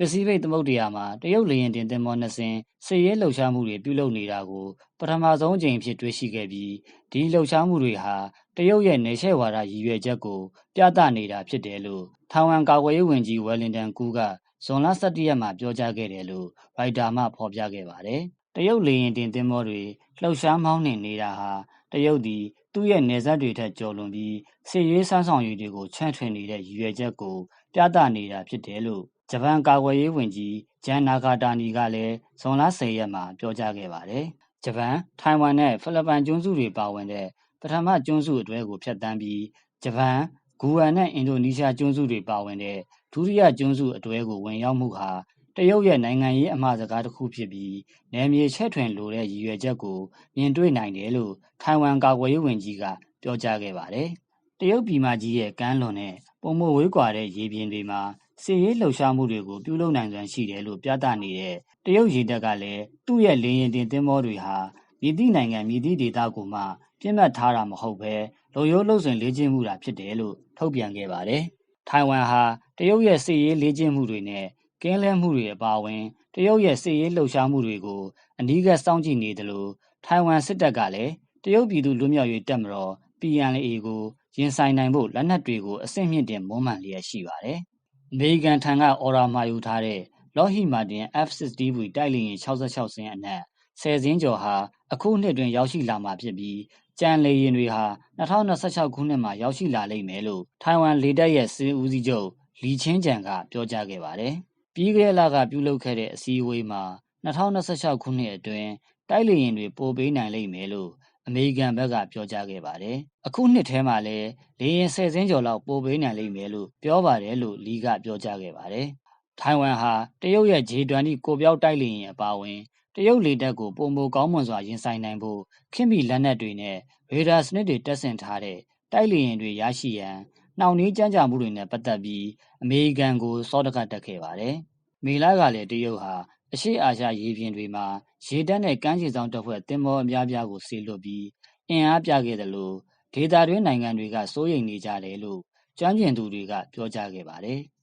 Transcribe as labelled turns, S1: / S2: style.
S1: ပစိဖိတ်သမုဒ္ဒရာမှာတရုတ်လေယာဉ်တင်သင်္ဘောနှစ်စင်းစစ်ရေးလှုပ်ရှားမှုတွေပြုလုပ်နေတာကိုပထမဆုံးအကြိမ်အဖြစ်တွေ့ရှိခဲ့ပြီးဒီလှုပ်ရှားမှုတွေဟာတရုတ်ရဲ့နေရှဲဝါဒရည်ရွယ်ချက်ကိုပြသနေတာဖြစ်တယ်လို့ထိုင်ဝမ်ကာကွယ်ရေးဝန်ကြီးဝယ်လင်တန်ကူကဇွန်လ17ရက်မှာပြောကြားခဲ့တယ်လို့ရိုက်တာမှဖော်ပြခဲ့ပါတယ်။တရုတ်လေယာဉ်တင်သင်္ဘောတွေလှုပ်ရှားမောင်းနှင်နေတာဟာတရုတ်သည်သူ့ရဲ့နေဆက်တွေထက်ကျော်လွန်ပြီးစစ်ရေးစမ်းဆောင်ရည်တွေကိုချန့်ထွင်နေတဲ့ရည်ရွယ်ချက်ကိုပြသနေတာဖြစ်တယ်လို့ ဂျပန်ကာကွယ်ရေးဝန်ကြီးဂျန်နာဂါတာနီကလည်းဇွန်လ10ရက်မှာပြောကြားခဲ့ပါတယ်။ဂျပန်၊ထိုင်ဝမ်နဲ့ဖိလစ်ပိုင်ကျွန်းစုတွေပါဝင်တဲ့ပထမကျွန်းစုအတွဲကိုဖြတ်တန်းပြီးဂျပန်၊ဂူဝမ်နဲ့အင်ဒိုနီးရှားကျွန်းစုတွေပါဝင်တဲ့ဒုတိယကျွန်းစုအတွဲကိုဝင်ရောက်မှုဟာတရုတ်ရဲ့နိုင်ငံရေးအမှားစကားတစ်ခုဖြစ်ပြီးနယ်မြေချဲ့ထွင်လိုတဲ့ရည်ရွယ်ချက်ကိုမြင်တွေ့နိုင်တယ်လို့ထိုင်ဝမ်ကာကွယ်ရေးဝန်ကြီးကပြောကြားခဲ့ပါတယ်။တရုတ်ပြည်မကြီးရဲ့ကမ်းလွန်တဲ့ပုံမဝေးကွာတဲ့ရေပြင်တွေမှာ စစ်ရေးလှုပ်ရှားမှုတွေကို ပြုလုပ်နိုင်စွမ်းရှိတယ်လို့ ပြသနေတဲ့ တရုတ်ရေတပ်ကလည်း သူ့ရဲ့ လေယာဉ်တင်သင်္ဘောတွေဟာမြည်သည့်နိုင်ငံမြည်သည့်ဒေသကိုမှပြစ်မှတ်ထားတာမဟုတ်ဘဲ လုံရိုးလုံစဉ် လေ့ကျင့်မှုတာဖြစ်တယ်လို့ ထုတ်ပြန်ခဲ့ပါတယ်။ထိုင်ဝမ်ဟာ တရုတ်ရဲ့ စစ်ရေးလေ့ကျင့်မှုတွေနဲ့ ကင်းလဲမှုတွေ အပါအဝင် တရုတ်ရဲ့ စစ်ရေးလှုပ်ရှားမှုတွေကို အနီးကပ်စောင့်ကြည့်နေတယ်လို့ထိုင်ဝမ်စစ်တပ်ကလည်း တရုတ်ပြည်သူ့လူမျိုးရေးတပ်မတော် PNLA ကို ရင်ဆိုင်နိုင်ဖို့ လက်နက်တွေကို အဆင့်မြင့်တင် မွမ်းမံလျက်ရှိပါတယ်။ အမေရိကန်ထံကအော်ရာမှာယူထားတဲ့ Lockheed Martin F-16V တိုက်လေယာဉ်66စင်းအနက်10စင်းကျော်ဟာအခုနှစ်တွင်ရောက်ရှိလာမှာဖြစ်ပြီးကြံလေယာဉ်တွေဟာ2026ခုနှစ်မှာရောက်ရှိလာလိမ့်မယ်လို့ထိုင်ဝမ်လေတပ်ရဲ့စစ်ဦးစီးချုပ်လီချင်းဂျန်ကပြောကြားခဲ့ပါတယ်။ပြီးခဲ့တဲ့လကပြုလုပ်ခဲ့တဲ့အစည်းအဝေးမှာ2026ခုနှစ်အတွင်းတိုက်လေယာဉ်တွေပို့ပေးနိုင်လိမ့်မယ်လို့ အမေရိကန်ဘက်ကပြောကြားခဲ့ပါတယ်။အခုနှစ်ထဲမှာလည်းလေယာဉ်10စင်းကျော်လောက်ပို့ပေးနိုင်လိမ့်မယ်လို့ပြောပါတယ်လို့လီကပြောကြားခဲ့ပါတယ်။ထိုင်ဝမ်ဟာတရုတ်ရဲ့ J-20 ကိုပြောက်တိုက်လေယာဉ်အပါအဝင်တရုတ်လေတပ်ကိုပုံမကောင်းမွန်စွာရင်ဆိုင်နိုင်ဖို့ခင်မီလက်နက်တွေနဲ့ရေဒါစနစ်တွေတက်ဆင်ထားတဲ့တိုက်လေယာဉ်တွေရရှိရန်နှောင့်နှေးကြမ်းကြမှုတွေနဲ့ပတ်သက်ပြီးအမေရိကန်ကိုစောတကတက်ခဲ့ပါတယ်။မေလာကလည်းတရုတ်ဟာ အရှိအာရှရေပြင်တွေမှာရေတပ်နဲ့ကမ်းခြေဆောင်တပ်ဖွဲ့တင်မောအများပြားကိုဆေလွတ်ပြီးအင်အားပြခဲ့တယ်လို့ဒေတာတွင်းနိုင်ငံတွေကစိုးရိမ်နေကြတယ်လို့ကျွမ်းကျင်သူတွေက ပြောကြားခဲ့ပါတယ်။